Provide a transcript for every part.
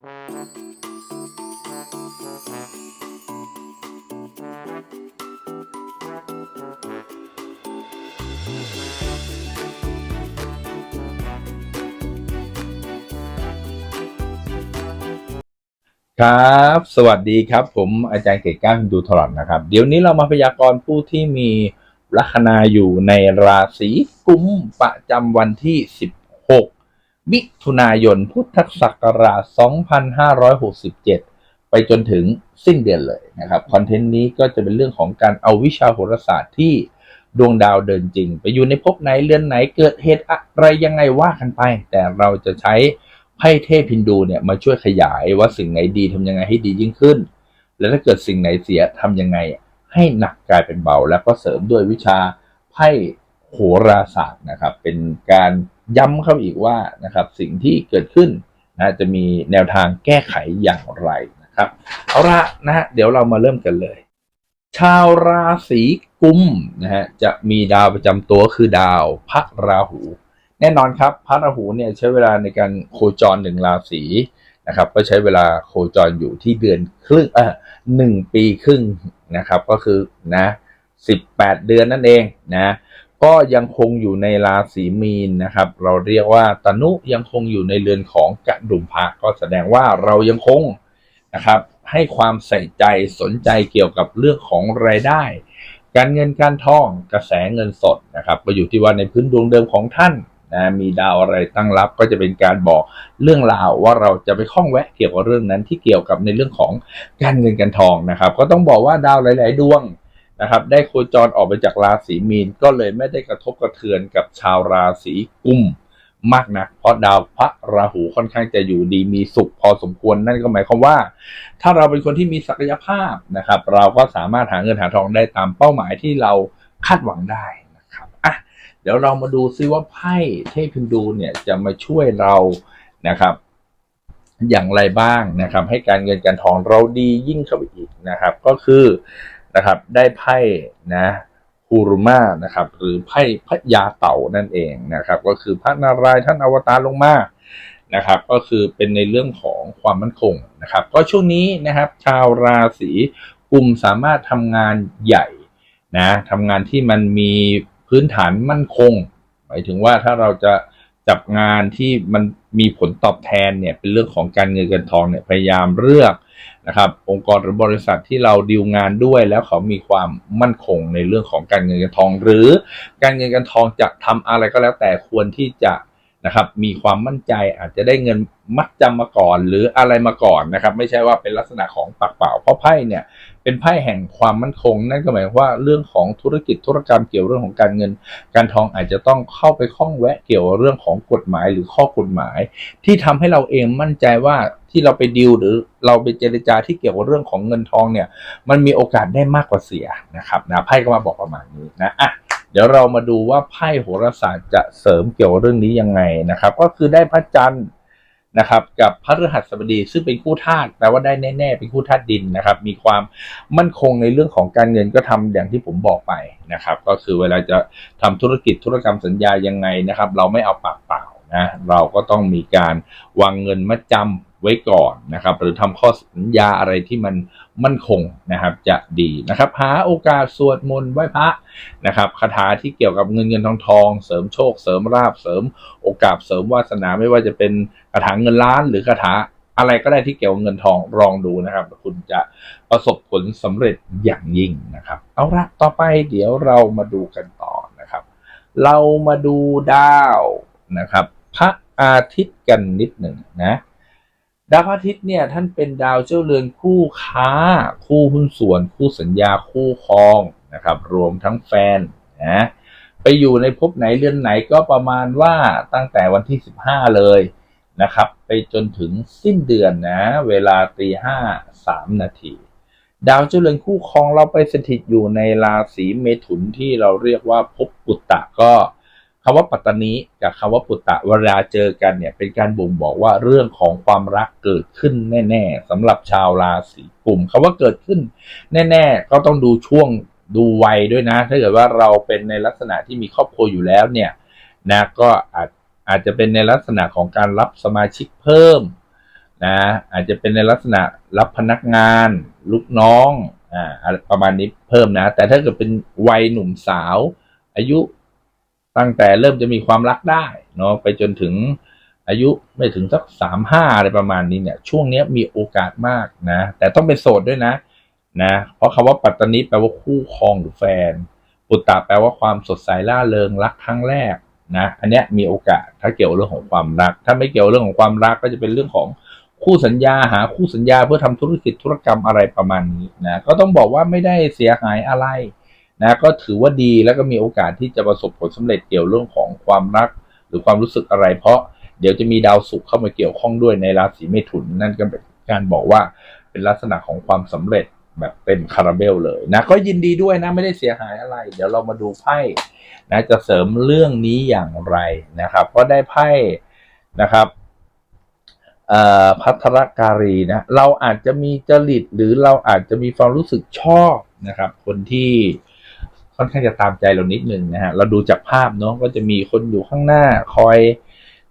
ครับ สวัสดีครับ ผมอาจารย์เกตก้าวดูทรอนนะครับ เดี๋ยวนี้เรามาพยากรณ์ผู้ที่มีลัคนาอยู่ในราศีกุมประจำวันที่16 มิถุนายนพุทธศักราช 2567 ไปจนถึงสิ้นเดือนเลยนะครับคอนเทนต์นี้ก็จะเป็นเรื่องของการเอาวิชาโหราศาสตร์ที่ดวงดาวเดินจริง ไปอยู่ในภพไหนเรือนไหนเกิดเหตุอะไรยังไงว่ากันไป แต่เราจะใช้ไพ่เทพินดูเนี่ยมาช่วยขยายว่าสิ่งไหนดีทำยังไงให้ดียิ่งขึ้น แล้วถ้าเกิดสิ่งไหนเสียทำยังไงให้หนักกลายเป็นเบา แล้วก็เสริมด้วยวิชาไพ่โหราศาสตร์นะครับ เป็นการ ย้ำเข้าอีกว่านะครับสิ่งที่เกิดขึ้นนะจะมีแนวทางแก้ไขอย่างไรนะครับเอาละนะฮะเดี๋ยวเรามาเริ่มกันเลย ชาวราศีกุมนะฮะจะมีดาวประจำตัวคือดาวพระราหู แน่นอนครับพระราหูเนี่ยใช้เวลาในการโคจรหนึ่งราศีนะครับก็ใช้เวลาโคจรอยู่ที่เดือนครึ่งเออหนึ่งปีครึ่งนะครับก็คือนะสิบแปดเดือนนั่นเองนะ ก็ยังคงอยู่ในราศีมีนนะครับ เราเรียกว่าตนุยังคงอยู่ในเรือนของกระดุมพระก็แสดงว่าเรายังคงนะครับให้ความใส่ใจสนใจเกี่ยวกับเรื่องของรายได้ การเงินการทองกระแสเงินสดนะครับก็อยู่ที่ว่าในพื้นดวงเดิมของท่านนะมีดาวอะไรตั้งรับก็จะเป็นการบอกเรื่องราวว่าเราจะไปข้องแวะเกี่ยวกับเรื่องนั้นที่เกี่ยวกับในเรื่องของการเงินการทองนะครับ ก็ต้องบอกว่าดาวหลาย ๆ ดวง นะครับ ได้โคจรออกไปจากราศีมีน ก็เลยไม่ได้กระทบกระเทือนกับชาวราศีกุมมากนักเพราะดาวพระราหูค่อนข้างจะอยู่ดีมีสุขพอสมควรนั่นก็หมายความว่า ถ้าเราเป็นคนที่มีศักยภาพนะครับ เราก็สามารถหาเงินหาทองได้ตามเป้าหมายที่เราคาดหวังได้นะครับอะเดี๋ยวเรามาดูซิว่าไพ่เทพินดูเนี่ยจะมาช่วยเรานะครับ อย่างไรบ้างนะครับ ให้การเงินการทองเราดียิ่งเข้าไปอีกนะครับ ก็คือ นะครับ ได้ไพ่นะฮูรุมานะครับ หรือไพ่พระยาเต่านั่นเองนะครับ ก็คือพระนารายณ์ท่านอวตารลงมานะครับ ก็คือเป็นในเรื่องของความมั่นคงนะครับ ก็ช่วงนี้นะครับ ชาวราศีกุมสามารถทำงานใหญ่นะทำงานที่มันมีพื้นฐานมั่นคง หมายถึงว่าถ้าเราจะ จับงานที่มันมีผลตอบแทนเนี่ยเป็นเรื่องของการเงินเงินทองเนี่ยพยายามเลือกนะครับองค์กรหรือบริษัทที่เราดีลงานด้วยแล้วเขามีความมั่นคงในเรื่องของการเงินการทอง หรือการเงินการทองจะทำอะไรก็แล้วแต่ควรที่จะนะครับมีความมั่นใจอาจจะได้เงินมัดจำมาก่อน หรืออะไรมาก่อนนะครับ ไม่ใช่ว่าเป็นลักษณะของปากเปล่าเพราะไพ่เนี่ย เป็นไพ่แห่งความมั่นคง นั่นก็หมายความว่าเรื่องของธุรกิจธุรกรรมเกี่ยวเรื่องของการเงิน การทองอาจจะต้องเข้าไปข้องแวะเกี่ยวกับเรื่องของกฎหมายหรือข้อกฎหมาย ที่ทำให้เราเองมั่นใจว่าที่เราไปดีลหรือเราไปเจรจาที่เกี่ยวกับเรื่องของเงินทองเนี่ย มันมีโอกาสได้มากกว่าเสียนะครับนะไพ่ก็มาบอกประมาณนี้นะอะเดี๋ยวเรามาดูว่าไพ่โหราศาสตร์จะเสริมเกี่ยวกับเรื่องนี้ยังไงนะครับ ก็คือได้พระจันทร์ นะครับกับพระฤหัสบดีซึ่งเป็นคู่ธาตุแปลว่าได้แน่ๆเป็นคู่ธาตุดินนะครับ มีความมั่นคงในเรื่องของการเงินก็ทำอย่างที่ผมบอกไปนะครับ ก็คือเวลาจะทำธุรกิจธุรกรรมสัญญายังไงนะครับ เราไม่เอาปากเปล่านะเราก็ต้องมีการวางเงินมัดจำ ไว้ก่อนนะครับ หรือทำข้อสัญญาอะไรที่มันมั่นคงนะครับ จะดีนะครับ หาโอกาสสวดมนต์ไหว้พระนะครับคาถาที่เกี่ยวกับเงินเงินทองทอง เสริมโชค เสริมราบเสริมโอกาสเสริมวาสนาไม่ว่าจะเป็นคาถาเงินล้านหรือคาถาอะไรก็ได้ที่เกี่ยวกับเงินทองลองดูนะครับ คุณจะประสบผลสำเร็จอย่างยิ่งนะครับ เอาละต่อไปเดี๋ยวเรามาดูกันต่อนะครับ เรามาดูดาวนะครับ พระอาทิตย์กันนิดหนึ่งนะ ดาวพระอาทิตย์เนี่ยท่านเป็นดาวเจ้าเรือนคู่ค้า คู่หุ้นส่วน คู่สัญญาคู่ครองนะครับ รวมทั้งแฟนนะไปอยู่ในภพไหนเรือนไหนก็ประมาณว่าตั้งแต่วันที่ 15 เลยนะครับ ไปจนถึงสิ้นเดือนนะ เวลาตีห้าสามนาที ดาวเจ้าเรือนคู่ครองเราไปสถิตอยู่ในราศีเมถุนที่เราเรียกว่าภพปุตตะก็ คำว่าปัตตานีกับคำว่าปุตตะเวลาเจอกันเนี่ย เป็นการบ่งบอกว่าเรื่องของความรักเกิดขึ้นแน่ ๆสำหรับชาวราศีกุมคำว่าเกิดขึ้น แน่ ๆ ก็ต้องดูช่วงดูวัยด้วยนะ ถ้าเกิดว่าเราเป็นในลักษณะที่มีครอบครัวอยู่แล้วเนี่ยนะก็อาจอาจจะเป็นในลักษณะของการรับสมาชิกเพิ่มนะอาจจะเป็นในลักษณะรับพนักงาน ลูกน้องอ่าประมาณนี้เพิ่มนะ แต่ถ้าเกิดเป็นวัยหนุ่มสาว อายุ ตั้งแต่เริ่มจะมีความรักได้เนาะไปจนถึงอายุไม่ถึงสักสามห้าอะไรประมาณนี้เนี่ย ช่วงเนี้ยมีโอกาสมากนะ แต่ต้องเป็นโสดด้วยนะนะ เพราะคำว่าปัตตานีแปลว่าคู่ครองหรือแฟน ปุตตะแปลว่าความสดใสล่าเริงรักครั้งแรกนะ อันเนี้ยมีโอกาสถ้าเกี่ยวเรื่องของความรัก ถ้าไม่เกี่ยวเรื่องของความรักก็จะเป็นเรื่องของคู่สัญญาหาคู่สัญญาเพื่อทำธุรกิจธุรกรรมอะไรประมาณนี้นะ ก็ต้องบอกว่าไม่ได้เสียหายอะไร นะก็ถือว่าดีแล้วก็มีโอกาสที่จะประสบผลสำเร็จเกี่ยวเรื่องของความรัก หรือความรู้สึกอะไร เพราะเดี๋ยวจะมีดาวศุกร์เข้ามาเกี่ยวข้องด้วยในราศีเมถุนนั่นก็เป็นการบอกว่าเป็นลักษณะของความสำเร็จแบบเป็นคาราเบลเลยนะก็ยินดีด้วยนะไม่ได้เสียหายอะไร เดี๋ยวเรามาดูไพ่นะจะเสริมเรื่องนี้อย่างไรนะครับ ก็ได้ไพ่นะครับพัทรการีนะเราอาจจะมีจริตหรือเราอาจจะมีความรู้สึกชอบนะครับ คนที่ ค่อนข้างจะตามใจเรานิดนึงนะฮะเราดูจากภาพเนาะก็จะมีคนอยู่ข้างหน้าคอย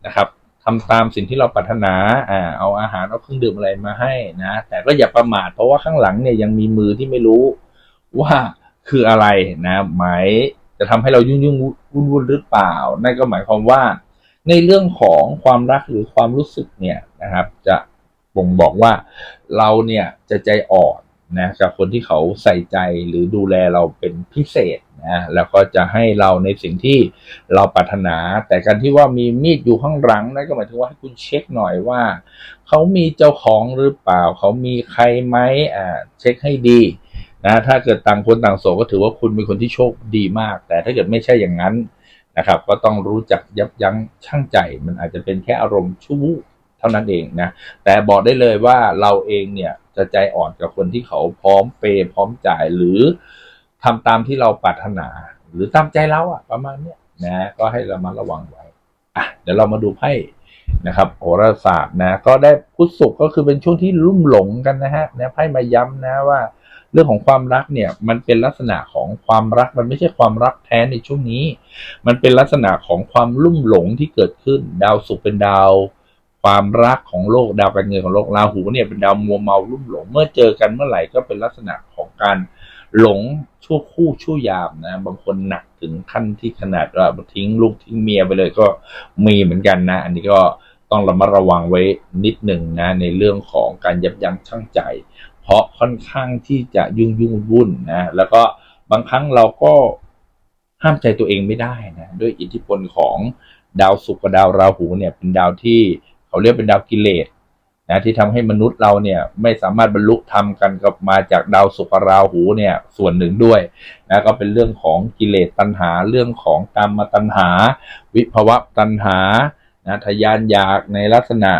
นะครับทำตามสิ่งที่เราปรารถนาอ่าเอาอาหารเอาเครื่องดื่มอะไรมาให้นะแต่ก็อย่าประมาทเพราะว่าข้างหลังเนี่ยยังมีมือที่ไม่รู้ว่าคืออะไรนะหมายจะทำให้เรายุ่งยุ่งวุ่นวุ่นหรือเปล่า นั่นก็หมายความว่า ในเรื่องของความรักหรือความรู้สึกเนี่ยนะครับ จะบ่งบอกว่าเราเนี่ยจะใจอ่อน นะกับคนที่เขาใส่ใจหรือดูแลเราเป็นพิเศษนะแล้วก็จะให้เราในสิ่งที่เราปรารถนา แต่การที่ว่ามีมีดอยู่ข้างหลังนั่นก็หมายถึงว่าให้คุณเช็คหน่อยว่าเขามีเจ้าของหรือเปล่า เขามีใครไหมอ่าเช็คให้ดีนะถ้าเกิดต่างคนต่างโสก็ถือว่าคุณเป็นคนที่โชคดีมาก แต่ถ้าเกิดไม่ใช่อย่างนั้นนะครับ ก็ต้องรู้จักยับยั้งชั่งใจ มันอาจจะเป็นแค่อารมณ์ชั่ววูบ เท่านั้นเองนะ แต่บอกได้เลยว่าเราเองเนี่ยจะใจอ่อนกับคนที่เขาพร้อมเปย์พร้อมจ่ายหรือทำตามที่เราปรารถนา หรือตามใจเราอะประมาณเนี้ยนะก็ให้เรามาระวังไว้อะเดี๋ยวเรามาดูไพ่นะครับโหราศาสตร์นะ ก็ได้พุธศุกร์ก็คือเป็นช่วงที่ลุ่มหลงกันนะฮะนะไพ่มาย้ำนะว่า เรื่องของความรักเนี่ย มันเป็นลักษณะของความรักมันไม่ใช่ความรักแท้ในช่วงนี้ มันเป็นลักษณะของความลุ่มหลงที่เกิดขึ้น ดาวศุกร์เป็นดาว ความรักของโลกดาวการเงินของโลกราหูเนี่ยเป็นดาวมัวเมาลุ่มหลง เมื่อเจอกันเมื่อไหร่ก็เป็นลักษณะของการหลงชั่วคู่ชั่วยามนะ บางคนหนักถึงขั้นที่ขนาดว่าทิ้งลูกทิ้งเมียไปเลยก็มีเหมือนกันนะ อันนี้ก็ต้องระมัดระวังไว้นิดหนึ่งนะ ในเรื่องของการยับยั้งชั่งใจ เพราะค่อนข้างที่จะยุ่งยุ่งวุ่นนะ แล้วก็บางครั้งเราก็ห้ามใจตัวเองไม่ได้นะ ด้วยอิทธิพลของดาวศุกร์กับดาวราหูเนี่ยเป็นดาวที่ เขาเรียกเป็นดาวกิเลสนะที่ทำให้มนุษย์เราเนี่ยไม่สามารถบรรลุธรรมกันกับมาจากดาวศุกราหูเนี่ยส่วนหนึ่งด้วยนะก็เป็นเรื่องของกิเลสตัณหาเรื่องของกรรมตัณหา วิภวะตัณหานะทะยานอยากในลักษณะ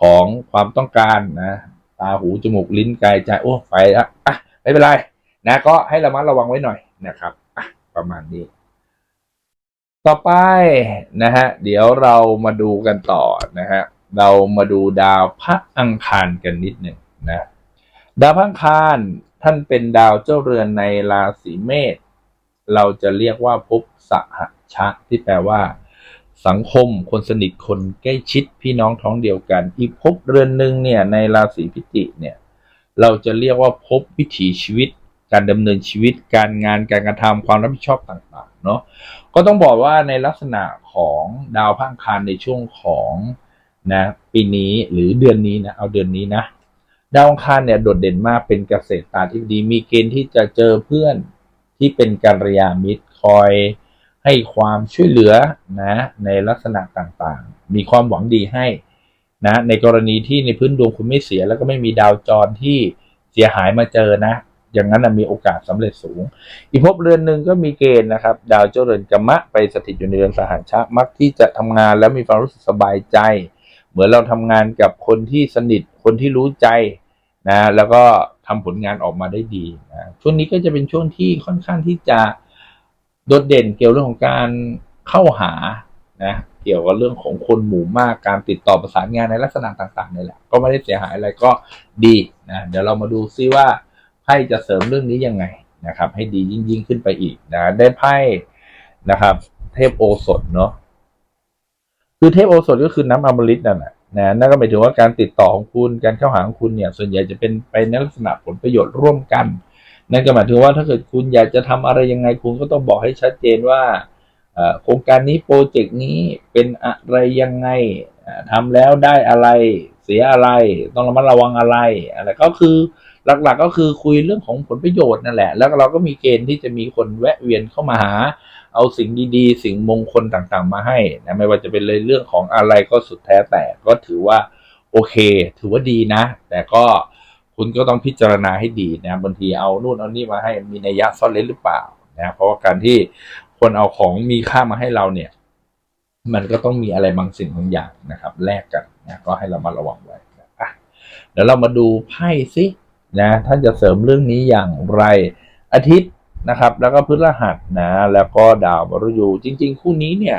ของความต้องการนะตาหูจมูกลิ้นกายใจโอ้ไปละอะไม่เป็นไรนะก็ให้ระมัดระวังไว้หน่อยนะครับอะประมาณนี้ ต่อไปนะฮะเดี๋ยวเรามาดูกันต่อนะฮะเรามาดูดาวพระอังคารกันนิดหนึ่งนะดาวพระอังคารท่านเป็นดาวเจ้าเรือนในราศีเมษเราจะเรียกว่าภพสหชะที่แปลว่า สังคมคนสนิทคนใกล้ชิดพี่น้องท้องเดียวกัน อีกภพเรือนหนึ่งเนี่ยในราศีพิจิกเนี่ยเราจะเรียกว่าภพวิถีชีวิต การดำเนินชีวิตการงานการกระทำความรับผิดชอบต่างๆ เนาะก็ต้องบอกว่าในลักษณะของดาวพังคารในช่วงของนะปีนี้หรือเดือนนี้นะเอาเดือนนี้นะดาวอังคารเนี่ยโดดเด่นมากเป็นเกษตรตาที่ดีมีเกณฑ์ที่จะเจอเพื่อนที่เป็นกัลยาณมิตรคอยให้ความช่วยเหลือนะในลักษณะต่างๆ มีความหวังดีให้นะในกรณีที่ในพื้นดวงคุณไม่เสียแล้วก็ไม่มีดาวจรที่เสียหายมาเจอนะ อย่างนั้นนะมีโอกาสสำเร็จสูง อีกภพเรือนหนึ่งก็มีเกณฑ์นะครับ ดาวเจ้าเรือนกรรมะไปสถิตอยู่ในเรือนสหัชชะมักที่จะทำงานแล้วมีความรู้สึกสบายใจ เหมือนเราทำงานกับคนที่สนิทคนที่รู้ใจนะแล้วก็ทำผลงานออกมาได้ดีนะช่วงนี้ก็จะเป็นช่วงที่ค่อนข้างที่จะโดดเด่นเกี่ยวเรื่องของการเข้าหานะเกี่ยวกับเรื่องของคนหมู่มากการติดต่อประสานงานในลักษณะต่างๆนี่แหละก็ไม่ได้เสียหายอะไรก็ดีนะเดี๋ยวเรามาดูซิว่า ไพ่จะเสริมเรื่องนี้ยังไงนะครับ ให้ดียิ่งยิ่งขึ้นไปอีกนะ ได้ไพ่นะครับ เทพโอสถเนาะคือเทพโอสถก็คือน้ำอมฤตนั่นแหละนะนั่นก็หมายถึงว่าการติดต่อของคุณการเข้าหาของคุณเนี่ย ส่วนใหญ่จะเป็นไปในลักษณะผลประโยชน์ร่วมกันนั่นก็หมายถึงว่าถ้าเกิดคุณอยากจะทำอะไรยังไงคุณก็ต้องบอกให้ชัดเจนว่าโครงการนี้โปรเจกต์นี้เป็นอะไรยังไงอ่าทำแล้วได้อะไรเสียอะไร ต้องระมัดระวังอะไรอะไรก็คือ หลักๆก็คือคุยเรื่องของผลประโยชน์นั่นแหละ แล้วเราก็มีเกณฑ์ที่จะมีคนแวะเวียนเข้ามาหา เอาสิ่งดีๆ สิ่งมงคลต่างๆ มาให้นะไม่ว่าจะเป็นเลยเรื่องของอะไรก็สุดแท้แต่ก็ถือว่าโอเค ถือว่าดีนะ แต่ก็คุณก็ต้องพิจารณาให้ดีนะบางทีเอานู่นเอานี่มาให้มีนัยยะซ่อนเร้นหรือเปล่านะเพราะว่าการที่คนเอาของมีค่ามาให้เราเนี่ย มันก็ต้องมีอะไรบางสิ่งบางอย่างนะครับ แลกกันนะก็ให้เรามาระวังไว้อะเดี๋ยวเรามาดูไพ่สิ นะท่านจะเสริมเรื่องนี้อย่างไร อาทิตย์นะครับ แล้วก็พฤหัสนะแล้วก็ดาวมฤยูจริง ๆ คู่นี้เนี่ย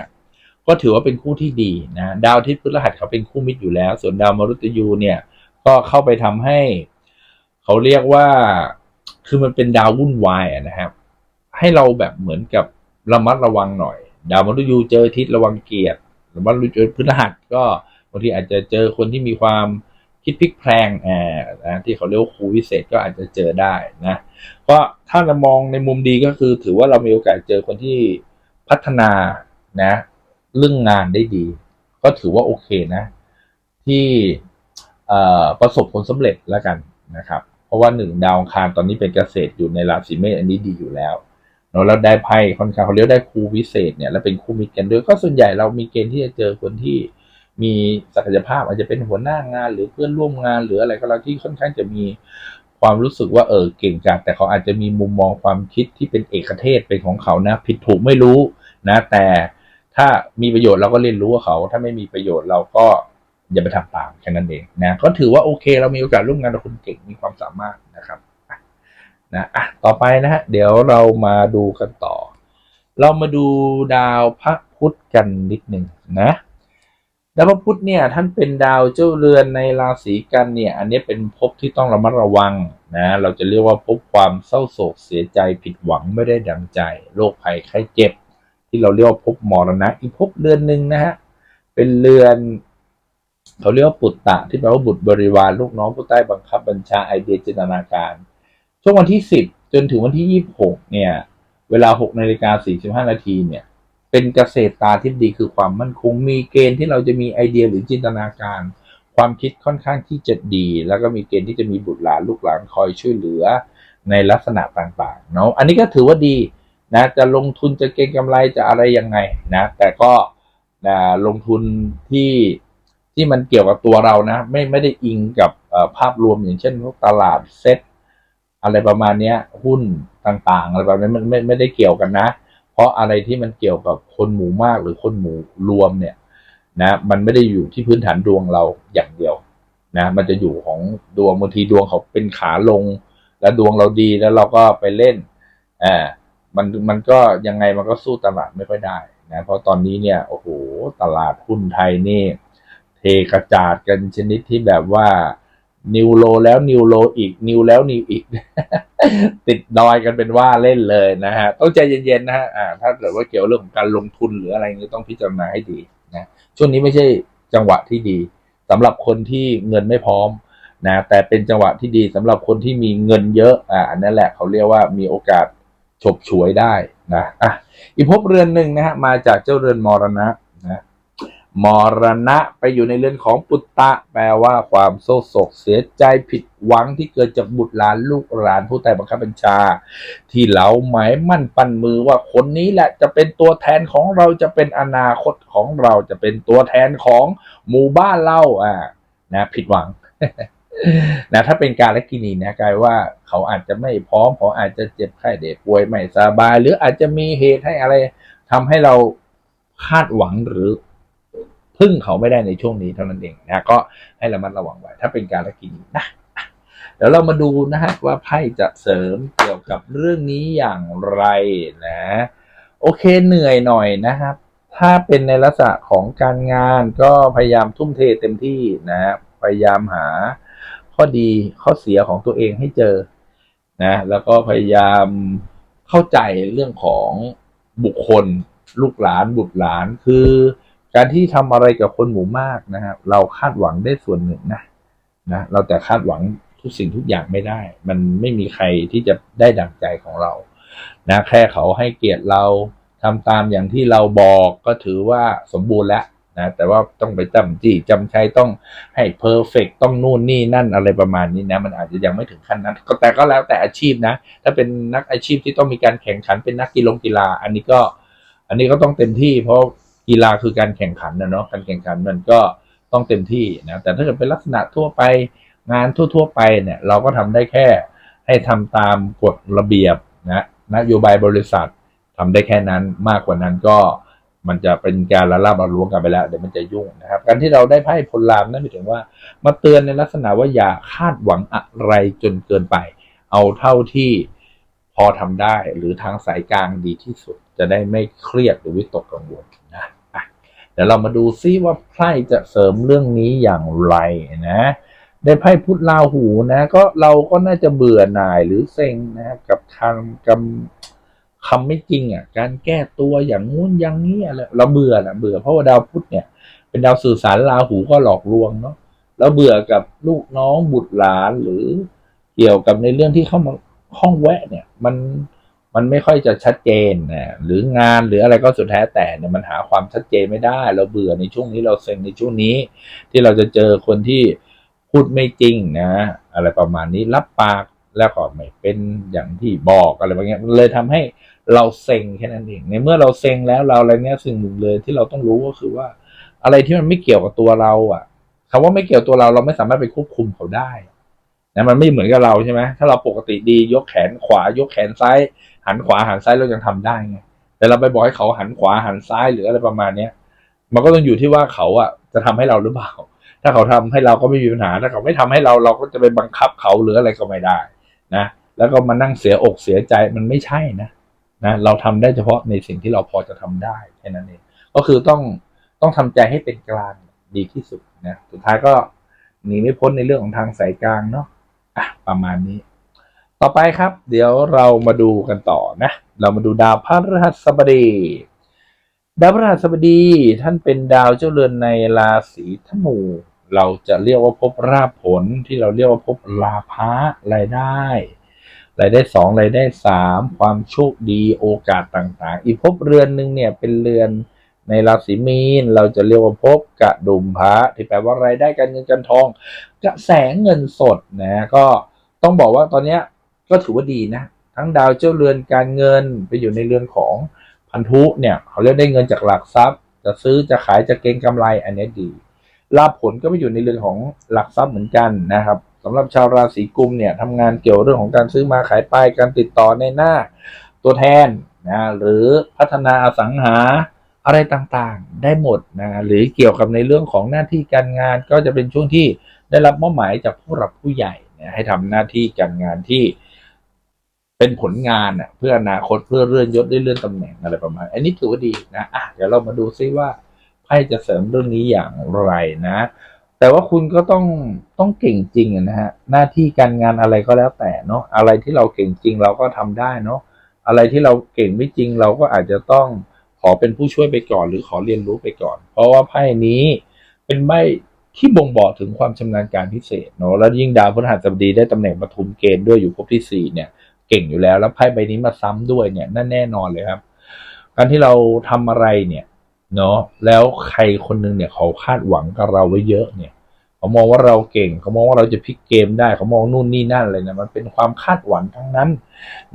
ก็ถือว่าเป็นคู่ที่ดีนะดาวอาทิตย์พฤหัสเขาเป็นคู่มิตรอยู่แล้ว ส่วนดาวมฤตยูเนี่ยก็เข้าไปทำให้เขาเรียกว่าคือมันเป็นดาววุ่นวายนะครับ ให้เราแบบเหมือนกับระมัดระวังหน่อย ดาวมฤตยูเจออาทิตย์ระวังเกียรติหรือว่าเจอพฤหัสก็บางทีอาจจะเจอคนที่มีความ คิดพลิกแพลงแอบนะที่เขาเรียกว่าครูวิเศษก็อาจจะเจอได้นะก็ถ้าเรามองในมุมดีก็คือ ถือว่าเรามีโอกาสเจอคนที่พัฒนานะเรื่องงานได้ดี ก็ถือว่าโอเคนะ ที่ประสบผลสำเร็จแล้วกันนะครับ เพราะว่าหนึ่งดาวคารตอนนี้เป็นเกษตรอยู่ในราศีเมษอันนี้ดีอยู่แล้วเนอะแล้วได้ไพ่ค่อนข้างเขาเรียกได้ครูวิเศษเนี่ยแล้วเป็นคู่มิตรกันด้วยก็ส่วนใหญ่เรามีเกณฑ์ที่จะเจอคนที่ มีศักยภาพอาจจะเป็นหัวหน้างาน หรือเพื่อนร่วมงาน หรืออะไรก็แล้วที่ค่อนข้างจะมีความรู้สึกว่าเออเก่งจัดแต่เขาอาจจะมีมุมมองความคิดที่เป็นเอกเทศเป็นของเขานะ ผิดถูกไม่รู้นะ แต่ถ้ามีประโยชน์เราก็เรียนรู้กับเขา ถ้าไม่มีประโยชน์เราก็อย่าไปทำตามแค่นั้นเองนะก็ถือว่าโอเค เรามีโอกาสร่วมงานกับคนเก่งมีความสามารถนะครับนะอะต่อไปนะฮะเดี๋ยวเรามาดูกันต่อ เรามาดูดาวพระพุธกันนิดหนึ่งนะ ดาวพระพุธเนี่ยท่านเป็นดาวเจ้าเรือนในราศีกันเนี่ยอันนี้เป็นภพที่ต้องระมัดระวังนะเราจะเรียกว่าภพความเศร้าโศกเสียใจผิดหวังไม่ได้ดังใจโรคภัยไข้เจ็บ ที่เราเรียกว่าภพมรณะอีกภพเรือนหนึ่งนะฮะเป็นเรือนเขาเรียกว่าปุตตะที่แปลว่าบุตรบริวารลูกน้องผู้ใต้บังคับบัญชาไอเดียจินตนาการ ช่วงวันที่สิบจนถึงวันที่ยี่สิบหกเนี่ยเวลาหกนาฬิกาสี่สิบห้านาทีเนี่ย เป็นเกษตรตาที่ดีคือความมั่นคง มีเกณฑ์ที่เราจะมีไอเดียหรือจินตนาการ ความคิดค่อนข้างที่จะดี แล้วก็มีเกณฑ์ที่จะมีบุตรหลานลูกหลานคอยช่วยเหลือในลักษณะต่างๆเนาะอันนี้ก็ถือว่าดีนะจะลงทุนจะเก็งกำไรจะอะไรยังไงนะแต่ก็นะลงทุนที่ที่มันเกี่ยวกับตัวเรานะ ไม่ไม่ได้อิงกับภาพรวมอย่างเช่นพวกตลาดเซ็ตอะไรประมาณนี้หุ้นต่างๆ อะไรแบบนี้มันไม่ไม่ได้เกี่ยวกันนะ ราะอะไรที่มันเกี่ยวกับคนหมู่มากหรือคนหมู่รวมเนี่ยนะมันไม่ได้อยู่ที่พื้นฐานดวงเราอย่างเดียวนะมันจะอยู่ของดวงบางทีดวงเขาเป็นขาลง แล้วดวงเราดีแล้วเราก็ไปเล่นอ่ามันมันก็ยังไงมันก็สู้ตลาดไม่ค่อยได้นะเพราะตอนนี้เนี่ยโอ้โหตลาดหุ้นไทยนี่ เทกระจาดกันชนิดที่แบบว่า นิวโลแล้วนิวโลอีก นิวแล้วนิวอีก ติดดอยกันเป็นว่าเล่นเลยนะฮะต้องใจเย็นๆนะฮะอ่าถ้าเกิดว่าเกี่ยวเรื่องของการลงทุนหรืออะไรนี้ต้องพิจารณาให้ดีนะช่วงนี้ไม่ใช่จังหวะที่ดีสำหรับคนที่เงินไม่พร้อมนะแต่เป็นจังหวะที่ดีสำหรับคนที่มีเงินเยอะอ่าอันนั้นแหละเขาเรียกว่ามีโอกาสฉบฉวยได้นะอะอีกภพเรือนหนึ่งนะฮะมาจากเจ้าเรือนมรณะนะ มรณะไปอยู่ในเรือนของปุตตะ แปลว่าความโศกโศกเสียใจผิดหวังที่เกิดจากบุตรหลานลูกหลานผู้ใต้บังคับบัญชา ที่เหลาหมายมั่นปั้นมือว่าคนนี้แหละจะเป็นตัวแทนของเราจะเป็นอนาคตของเราจะเป็นตัวแทนของหมู่บ้านเราอ่านะผิดหวังนะถ้าเป็นการละกินีนะกลายว่าเขาอาจจะไม่พร้อมเขาอาจจะเจ็บไข้เด็กป่วยไม่สบาย หรืออาจจะมีเหตุให้อะไรทำให้เราคาดหวังหรือ พึ่งเขาไม่ได้ในช่วงนี้เท่านั้นเองนะก็ให้ระมัดระวังไว้ ถ้าเป็นการละกินนะเดี๋ยวเรามาดูนะฮะว่าไพ่จะเสริมเกี่ยวกับเรื่องนี้อย่างไรนะ โอเคเหนื่อยหน่อยนะครับ ถ้าเป็นในลักษณะของการงานก็พยายามทุ่มเทเต็มที่นะพยายามหาข้อดีข้อเสียของตัวเองให้เจอนะแล้วก็พยายามเข้าใจเรื่องของบุคคล ลูกหลานบุตรหลานคือ การที่ทำอะไรกับคนหมู่มากนะครับเราคาดหวังได้ส่วนหนึ่งนะนะเราแต่คาดหวังทุกสิ่งทุกอย่างไม่ได้ มันไม่มีใครที่จะได้ดังใจของเรานะแค่เขาให้เกียรติเราทำตามอย่างที่เราบอกก็ถือว่าสมบูรณ์แล้วนะแต่ว่าต้องไปจำจี้จำใช้ต้องให้เพอร์เฟกต้องนู่นนี่นั่นอะไรประมาณนี้นะมันอาจจะยังไม่ถึงขั้นนั้น ก็แต่ก็แล้วแต่อาชีพนะ ถ้าเป็นนักอาชีพที่ต้องมีการแข่งขันเป็นนักกีฬากีฬา อันนี้ก็ อันนี้ก็ต้องเต็มที่เพราะ กีฬาคือการแข่งขันนะเนาะการแข่งขันมันก็ต้องเต็มที่นะแต่ถ้าเกิดเป็นลักษณะทั่วไปงานทั่ว ๆ ไปเนี่ยเราก็ทำได้แค่ให้ทำตามกฎระเบียบนะนโยบายบริษัททำได้แค่นั้นมากกว่านั้นก็มันจะเป็นการละลาบละล้วงกันไปแล้วเดี๋ยวมันจะยุ่งนะครับ การที่เราได้ไพ่พลลามนั่นหมายถึงว่ามาเตือนในลักษณะว่าอย่าคาดหวังอะไรจนเกินไป เอาเท่าที่พอทำได้หรือทางสายกลางดีที่สุด จะได้ไม่เครียดหรือวิตกกังวล ดี๋ยวเรามาดูซิว่าไพ่จะเสริมเรื่องนี้อย่างไรนะได้ไพ่พุทธลาหูนะ ก็เราก็น่าจะเบื่อหน่ายหรือเซ็งนะกับทางกำคำไม่จริงอะ การแก้ตัวอย่างงู้นอย่างนี้อะไรเราเบื่อนะเบื่อเพราะว่าดาวพุธเนี่ย เป็นดาวสื่อสารลาหูก็หลอกลวงเนาะเราเบื่อกับลูกน้องบุตรหลานหรือเกี่ยวกับในเรื่องที่เข้ามาห้องแวะเนี่ย มัน มันไม่ค่อยจะชัดเจนนะหรืองานหรืออะไรก็สุดแท้แต่เนี่ยมันหาความชัดเจนไม่ได้ เราเบื่อในช่วงนี้เราเซ็งในช่วงนี้ ที่เราจะเจอคนที่พูดไม่จริงนะ อะไรประมาณนี้รับปากแล้วก็ไม่เป็นอย่างที่บอกอะไรแบบนี้มันเลยทำให้เราเซ็งแค่นั้นเองในเมื่อเราเซ็งแล้วเราอะไรเนี้ยสิ่งหนึ่งเลยที่เราต้องรู้ก็คือว่า อะไรที่มันไม่เกี่ยวกับตัวเรา อะคำว่าไม่เกี่ยวตัวเราเราไม่สามารถไปควบคุมเขาได้นะมันไม่เหมือนกับเราใช่ไหมถ้าเราปกติดียกแขนขวายกแขนซ้าย หันขวาหันซ้ายเรายังทำได้ไงแต่เราไปบอกให้เขาหันขวาหันซ้ายหรืออะไรประมาณเนี้ยมันก็ต้องอยู่ที่ว่าเขาอะจะทำให้เราหรือเปล่า ถ้าเขาทำให้เราก็ไม่มีปัญหา ถ้าเขาไม่ทำให้เราเราก็จะไปบังคับเขาหรืออะไรก็ไม่ได้นะ แล้วก็มานั่งเสียอกเสียใจมันไม่ใช่นะนะเราทำได้เฉพาะในสิ่งที่เราพอจะทำได้แค่นั้นเองก็คือต้องต้องทำใจให้เป็นกลางดีที่สุดนะสุดท้ายก็หนีไม่พ้นในเรื่องของทางสายกลางเนาะอะประมาณนี้ ต่อไปครับ เดี๋ยวเรามาดูกันต่อนะ เรามาดูดาวพฤหัสบดีดาวพฤหัสบดีท่านเป็นดาวเจ้าเรือนในราศีธนูเราจะเรียกว่าพบราผลที่เราเรียกว่าพบลาภะรายได้รายได้สองรายได้สามความโชคดีโอกาสต่างๆ อีกภพเรือนหนึ่งเนี่ยเป็นเรือนในราศีมีนเราจะเรียกว่าภพกระดุมพระที่แปลว่ารายได้การเงินการทอง กระแสเงินสดนะก็ต้องบอกว่าตอนเนี้ย ก็ถือว่าดีนะ ทั้งดาวเจ้าเรือนการเงินไปอยู่ในเรือนของพันธุเนี่ยเขาเรียกได้เงินจากหลักทรัพย์ จะซื้อจะขายจะเก็งกำไรอันนี้ดีลาผลก็ไปอยู่ในเรือนของหลักทรัพย์เหมือนกันนะครับสำหรับชาวราศีกุมเนี่ยทำงานเกี่ยวเรื่องของการซื้อมาขายไปการติดต่อในหน้าตัวแทนนะหรือพัฒนาอสังหาอะไรต่างๆ ได้หมดนะหรือเกี่ยวกับในเรื่องของหน้าที่การงานก็จะเป็นช่วงที่ได้รับมอบหมายจากผู้หลักผู้ใหญ่ให้ทำหน้าที่การงานที่ เป็นผลงานอะเพื่ออนาคตเพื่อเลื่อนยศได้เลื่อนตำแหน่งอะไรประมาณ อันนี้ถือว่าดีนะอะเดี๋ยวเรามาดูซิว่าไพ่จะเสริมเรื่องนี้อย่างไรนะ แต่ว่าคุณก็ต้องต้องเก่งจริงนะฮะหน้าที่การงานอะไรก็แล้วแต่เนาะอะไรที่เราเก่งจริงเราก็ทำได้เนาะอะไรที่เราเก่งไม่จริงเราก็อาจจะต้องขอเป็นผู้ช่วยไปก่อน หรือขอเรียนรู้ไปก่อน เพราะว่าไพ่นี้เป็นไพ่ที่บ่งบอกถึงความชำนาญการพิเศษเนาะแล้วยิ่งดาวพฤหัสบดีได้ตำแหน่งปทุมเกณฑ์ด้วยอยู่ภพที่สี่เนี่ย เก่งอยู่แล้ว แล้วไพ่ใบนี้มาซ้ำด้วยเนี่ยนั่นแน่นอนเลยครับ การที่เราทำอะไรเนี่ยเนาะแล้วใครคนนึงเนี่ยเขาคาดหวังกับเราไว้เยอะเนี่ยเขามองว่าเราเก่ง เขามองว่าเราจะพลิกเกมได้เขามองนู่นนี่นั่นเลยนะมันเป็นความคาดหวังทั้งนั้น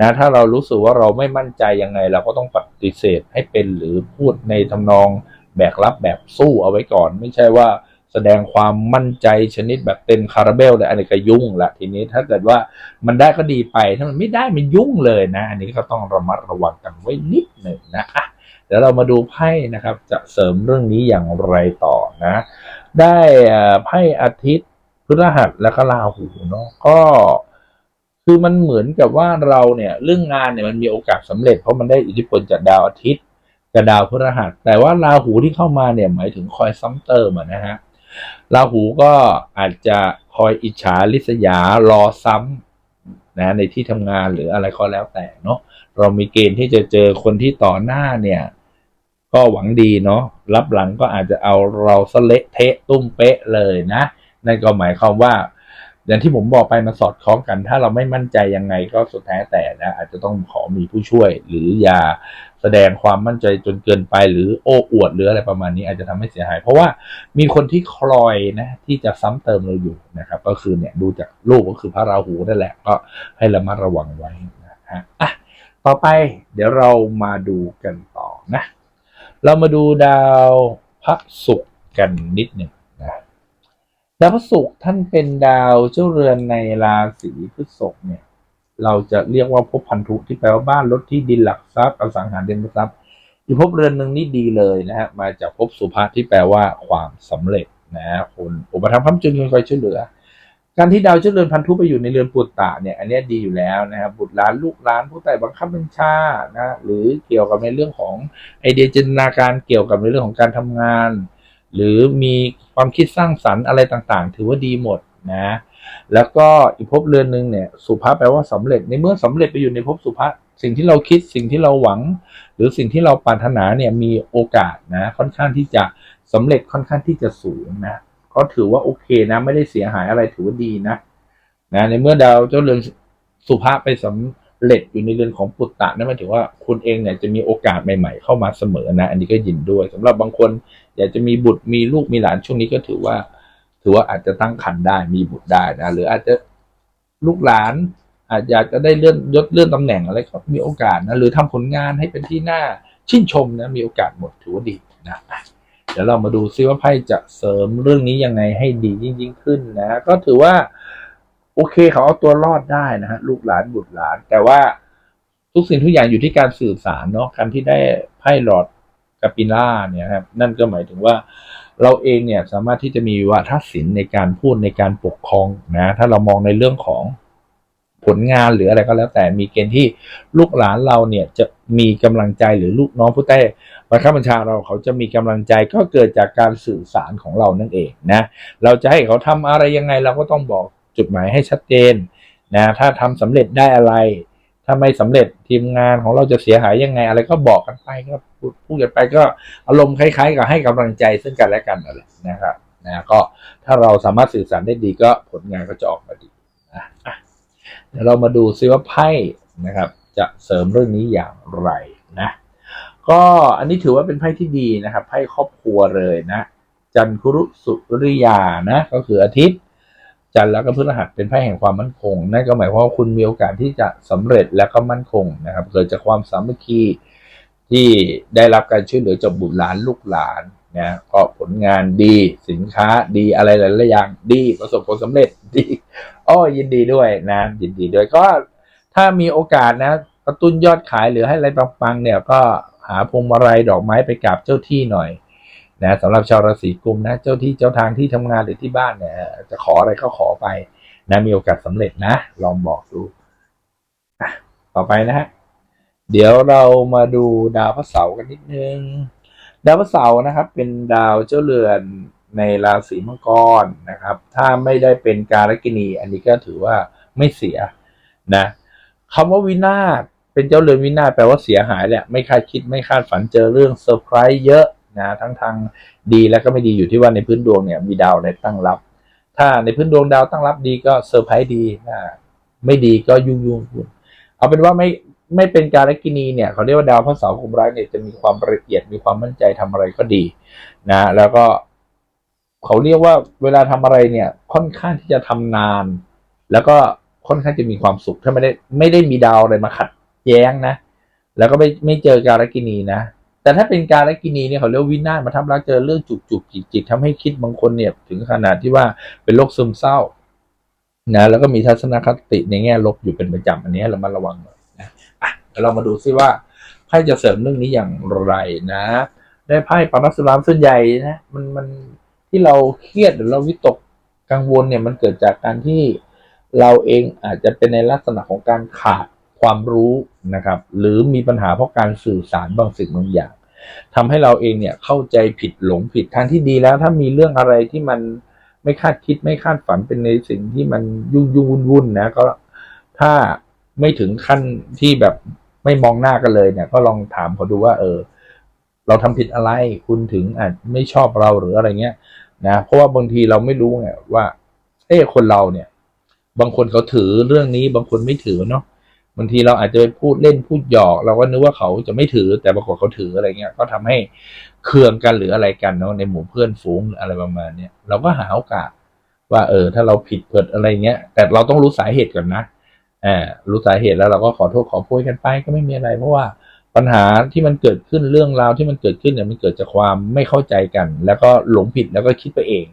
นะถ้าเรารู้สึกว่าเราไม่มั่นใจยังไง เราก็ต้องปฏิเสธให้เป็นหรือพูดในทำนองแบกรับแบบสู้เอาไว้ก่อน ไม่ใช่ว่า แสดงความมั่นใจชนิดแบบเต็มคาราเบลเลยอันนี้ก็ยุ่งละทีนี้ถ้าเกิดว่ามันได้ก็ดีไปถ้ามันไม่ได้มันยุ่งเลยนะ อันนี้ก็ต้องระมัดระวังกันไว้นิดหนึ่งนะอะเดี๋ยวเรามาดูไพ่นะครับ จะเสริมเรื่องนี้อย่างไรต่อนะ ได้ไพ่อาทิตย์พฤหัสและก็ราหูเนาะก็คือมันเหมือนกับว่าเราเนี่ยเรื่องงานเนี่ยมันมีโอกาสสำเร็จเพราะมันได้อิทธิพลจากดาวอาทิตย์กับดาวพฤหัส แต่ว่าราหูที่เข้ามาเนี่ยหมายถึงคอยซ้ำเติมนะฮะ ราหูก็อาจจะคอยอิจฉาริษยารอซ้ำนะในที่ทำงานหรืออะไรก็แล้วแต่เนาะเรามีเกณฑ์ที่จะเจอคนที่ต่อหน้าเนี่ย ก็หวังดีเนาะรับหลังก็อาจจะเอาเราสเละเทะตุ้มเป๊ะเลยนะ นั่นก็หมายความว่า อย่างที่ผมบอกไปมาสอดคล้องกัน ถ้าเราไม่มั่นใจยังไงก็สุดแท้แต่นะอาจจะต้องขอมีผู้ช่วย หรืออย่าแสดงความมั่นใจจนเกินไป หรือโอ้อวดหรืออะไรประมาณนี้อาจจะทำให้เสียหาย เพราะว่ามีคนที่คลอยนะที่จะซ้ำเติมเราอยู่นะครับ ก็คือเนี่ยดูจากรูปก็คือพระราหูนั่นแหละก็ให้ระมัดระวังไว้นะฮะอะต่อไปเดี๋ยวเรามาดูกันต่อนะ เรามาดูดาวพระศุกร์กันนิดหนึ่ง ดาวพระศุกร์ท่านเป็นดาวเจ้าเรือนในราศีพฤษภเนี่ย เราจะเรียกว่าภพพันธุที่แปลว่าบ้านรถที่ดินหลักทรัพย์อสังหาริมทรัพย์อีกภพเรือนหนึ่งนี่ดีเลยนะฮะมาจากภพสุภาที่แปลว่าความสำเร็จนะคนอุปถัมภ์พระจุนคอยช่วยเหลือ การที่ดาวเจ้าเรือนพันธุไปอยู่ในเรือนปุตตะเนี่ยอันนี้ดีอยู่แล้วนะครับบุตรหลานลูกหลานผู้ใต้บังคับบัญชานะหรือเกี่ยวกับในเรื่องของไอเดียจินตนาการเกี่ยวกับในเรื่องของการทำงาน หรือมีความคิดสร้างสรรค์อะไรต่างๆ ถือว่าดีหมดนะ แล้วก็อีกภพเรือนหนึ่งเนี่ยสุภาแปลว่าสำเร็จในเมื่อสำเร็จไปอยู่ในภพสุภาสิ่งที่เราคิดสิ่งที่เราหวัง หรือสิ่งที่เราปรารถนาเนี่ยมีโอกาสนะค่อนข้างที่จะสำเร็จค่อนข้างที่จะสูงนะก็ถือว่าโอเคนะ ไม่ได้เสียหายอะไรถือว่าดีนะนะในเมื่อดาวเจ้าเรือนสุภาไปสำ เร็จอยู่ในเรือนของปุตตะนั่นหมายถึงว่าคุณเองเนี่ยจะมีโอกาสใหม่ ๆ เข้ามาเสมอนะ อันนี้ก็ยินด้วยสำหรับบางคนอยากจะมีบุตรมีลูกมีหลานช่วงนี้ก็ถือว่า ถือว่าอาจจะตั้งครรภ์ได้มีบุตรได้นะหรืออาจจะลูกหลานอาจอยากจะได้เลื่อนยศเลื่อนตำแหน่งอะไรก็มีโอกาสนะหรือทำผลงานให้เป็นที่น่าชื่นชมนะมีโอกาสหมดถือว่าดีนะอะเดี๋ยวเรามาดูซิว่าไพ่จะเสริมเรื่องนี้ยังไงให้ดียิ่งยิ่งขึ้นนะ ก็ถือว่า โอเคเขาเอาตัวรอดได้นะฮะลูกหลานบุตรหลาน แต่ว่าทุกสิ่งทุกอย่างอยู่ที่การสื่อสารเนาะการที่ได้ไพ่หลอดกาปิล่าเนี่ยครับนั่นก็หมายถึงว่าเราเองเนี่ยสามารถที่จะมีวาทศิลป์ในการพูดในการปกครองนะถ้าเรามองในเรื่องของผลงานหรืออะไรก็แล้วแต่มีเกณฑ์ที่ลูกหลานเราเนี่ยจะมีกำลังใจหรือลูกน้องผู้ใต้บังคับบัญชาเราเขาจะมีกำลังใจก็เกิดจากการสื่อสารของเรานั่นเองนะเราจะให้เขาทำอะไรยังไงเราก็ต้องบอก จุดหมายให้ชัดเจนนะถ้าทำสำเร็จได้อะไร ถ้าไม่สำเร็จทีมงานของเราจะเสียหายยังไง อะไรก็บอกกันไปก็พูดพูดกันไปก็อารมณ์คล้าย ๆ กับให้กำลังใจซึ่งกันและกันนั่นแหละนะครับนะก็ถ้าเราสามารถสื่อสารได้ดีก็ผลงานก็จะออกมาดีนะอะเดี๋ยวเรามาดูซิว่าไพ่นะครับ จะเสริมเรื่องนี้อย่างไรนะก็อันนี้ถือว่าเป็นไพ่ที่ดีนะครับไพ่ครอบครัวเลยนะ จันคุรุสุริยานะ ก็คืออาทิตย์ จันทร์แล้วก็พฤหัสเป็นไพ่แห่งความมั่นคง นั่นก็หมายความว่าคุณมีโอกาสที่จะสำเร็จและก็มั่นคงนะครับ เกิดจากความสามัคคีที่ได้รับการช่วยเหลือจากบุตรหลานลูกหลานนะก็ผลงานดีสินค้าดีอะไรหลายๆอย่างดีประสบผลสำเร็จดีอ้อยินดีด้วยนะยินดีด้วยก็ถ้ามีโอกาสนะกระตุ้นยอดขายหรือให้อะไรปังๆเนี่ยก็หาพวงมาลัยดอกไม้ไปกราบเจ้าที่หน่อย นะสำหรับชาวราศีกุมนะ เจ้าที่เจ้าทางที่ทำงานหรือที่บ้านเนี่ยจะขออะไรก็ขอไปนะมีโอกาสสำเร็จนะ ลองบอกดูต่อไปนะฮะเดี๋ยวเรามาดูดาวพระเสาร์กันนิดนึง ดาวพระเสาร์นะครับ เป็นดาวเจ้าเรือนในราศีมังกรนะครับ ถ้าไม่ได้เป็นการกินี อันนี้ก็ถือว่าไม่เสียนะคำว่าวินาศเป็นเจ้าเรือนวินาศแปลว่าเสียหายแหละ ไม่คาดคิดไม่คาดฝันเจอเรื่องเซอร์ไพรส์เยอะ นะทั้งทางดีและก็ไม่ดีอยู่ที่ว่าในพื้นดวงเนี่ยมีดาวอะไรตั้งรับ ถ้าในพื้นดวงดาวตั้งรับดีก็เซอร์ไพรส์ดีนะไม่ดีก็ยุ่งยุ่งเอาเป็นว่าไม่ไม่เป็นการกินีเนี่ยเขาเรียกว่าดาวพระเสาร์กุมร้ายเนี่ยจะมีความละเอียดมีความมั่นใจทำอะไรก็ดีนะแล้วก็เขาเรียกว่าเวลาทำอะไรเนี่ยค่อนข้างที่จะทำนาน แล้วก็ค่อนข้างจะมีความสุขถ้าไม่ได้ไม่ได้มีดาวอะไรมาขัดแย้งนะ แล้วก็ไม่ไม่เจอการกินีนะ แต่ถ้าเป็นการกินีเนี่ยเขาเรียกวินาศมาทับรักเจอเรื่องจุกจุกจิกจิกทำให้คิดบางคนเนี่ยถึงขนาดที่ว่าเป็นโรคซึมเศร้านะแล้วก็มีทัศนคติในแง่ลบอยู่เป็นประจำอันนี้เรามาระวังนะอะเดี๋ยวเรามาดูซิว่าไพ่จะเสริมเรื่องนี้อย่างไรนะ ได้ไพ่ปารัสลามส่วนใหญ่นะมันมันที่เราเครียดหรือเราวิตกกังวลเนี่ยมันเกิดจากการที่เราเองอาจจะเป็นในลักษณะของการขาด ความรู้นะครับ หรือมีปัญหาเพราะการสื่อสารบางสิ่งบางอย่างทำให้เราเองเนี่ยเข้าใจผิดหลงผิดทางที่ดีแล้ว ถ้ามีเรื่องอะไรที่มันไม่คาดคิดไม่คาดฝันเป็นในสิ่งที่มันยุ่งยุ่งวุ่นวุ่นนะก็ถ้าไม่ถึงขั้นที่แบบไม่มองหน้ากันเลยเนี่ย ก็ลองถามเขาดูว่า เออ เราทำผิดอะไรคุณถึงอาจไม่ชอบเราหรืออะไรเงี้ยนะเพราะว่าบางทีเราไม่รู้ไงว่า เอ้คนเราเนี่ย บางคนเขาถือเรื่องนี้ บางคนไม่ถือเนาะ บางทีเราอาจจะไปพูดเล่นพูดหยอก เราก็นึกว่าเขาจะไม่ถือแต่ปรากฏเขาถืออะไรเงี้ย ก็ทำให้เคืองกันหรืออะไรกันเนาะในหมู่เพื่อนฝูงอะไรประมาณเนี้ยเราก็หาโอกาสว่าเออ ถ้าเราผิดเกิดอะไรเงี้ย แต่เราต้องรู้สาเหตุก่อนนะอ่ารู้สาเหตุแล้วเราก็ขอโทษขอโพยกันไปก็ไม่มีอะไร เพราะว่าปัญหาที่มันเกิดขึ้นเรื่องราวที่มันเกิดขึ้นเนี่ยมันเกิดจากความไม่เข้าใจกัน แล้วก็หลงผิดแล้วก็คิดไปเอง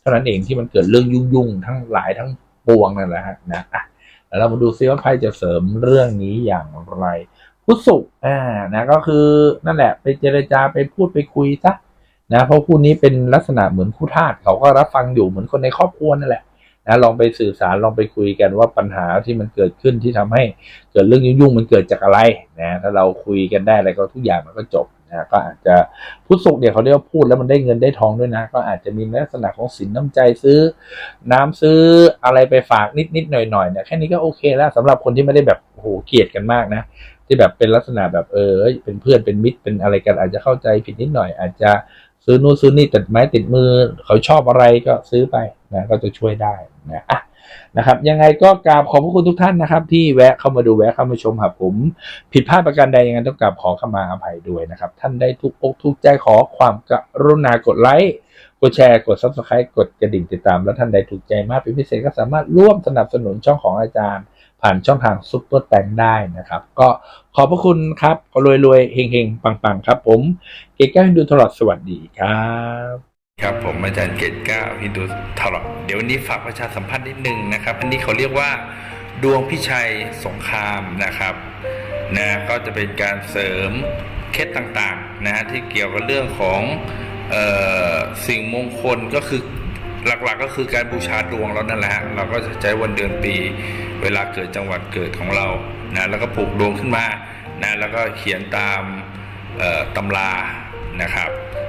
เท่านั้นเองที่มันเกิดเรื่องยุ่งๆทั้งหลายทั้งปวงนั่นแหละฮะนะอะ แล้วเรามาดูซิว่าไพ่จะเสริมเรื่องนี้อย่างไรพุทธสุขอ่านะก็คือนั่นแหละไปเจรจาไปพูดไปคุยซะนะเพราะคู่นี้เป็นลักษณะเหมือนคู่ทาสเขาก็รับฟังอยู่เหมือนคนในครอบครัวนั่นแหละนะลองไปสื่อสารลองไปคุยกันว่าปัญหาที่มันเกิดขึ้นที่ทำให้เกิดเรื่องยุ่งๆมันเกิดจากอะไรนะถ้าเราคุยกันได้อะไรก็ทุกอย่างมันก็จบ นะก็อาจจะพุทธสุขเนี่ยเขาเรียกว่าพูดแล้วมันได้เงินได้ทองด้วยนะ ก็อาจจะมีลักษณะของสินน้ำใจซื้อ น้ำซื้ออะไรไปฝากนิดๆหน่อยๆเนี่ยแค่นี้ก็โอเคแล้วสำหรับคนที่ไม่ได้แบบโหเกลียดกันมากนะ ที่แบบเป็นลักษณะแบบเออเอ้ยเป็นเพื่อนเป็นมิตรเป็นอะไรกัน อาจจะเข้าใจผิดนิดหน่อย อาจจะซื้อนู่นซื้อนี่ติดไม้ติดมือ เขาชอบอะไรก็ซื้อไปนะก็จะช่วยได้นะอะ นะครับยังไงก็กราบขอบพระคุณทุกท่านนะครับ ที่แวะเข้ามาดูแวะเข้ามาชมครับผม ผิดพลาดประการใดยังไงต้องกราบขอขมาอภัยด้วยนะครับ ท่านได้ทุกอกทุกใจขอความกรุณากดไลค์กดแชร์กด subscribe กดกระดิ่งติดตาม แล้วท่านใดถูกใจมากเป็นพิเศษก็สามารถร่วมสนับสนุนช่องของอาจารย์ ผ่านช่องทางซุปเปอร์แตงได้นะครับ ก็ขอบพระคุณครับรวยรวยๆเฮงเฮงปังปังๆครับ ผม เก๊ก้าฮินดูตลอดสวัสดีครับ ครับผมอาจารย์เกตก้าฮินดูตลอดเดี๋ยววันนี้ฝากประชาสัมพันธ์นิดนึงนะครับ อันนี้เขาเรียกว่าดวงพิชัยสงครามนะครับนะก็จะเป็นการเสริมเคล็ดต่างๆนะฮะที่เกี่ยวกับเรื่องของเออสิ่งมงคลก็คือหลักๆก็คือการบูชาดวงเรานั่นแหละฮะเราก็จะใช้วันเดือนปี เวลาเกิดจังหวัดเกิดของเรานะแล้วก็ปลูกดวงขึ้นมานะแล้วก็เขียนตามเอ่อตำรานะครับ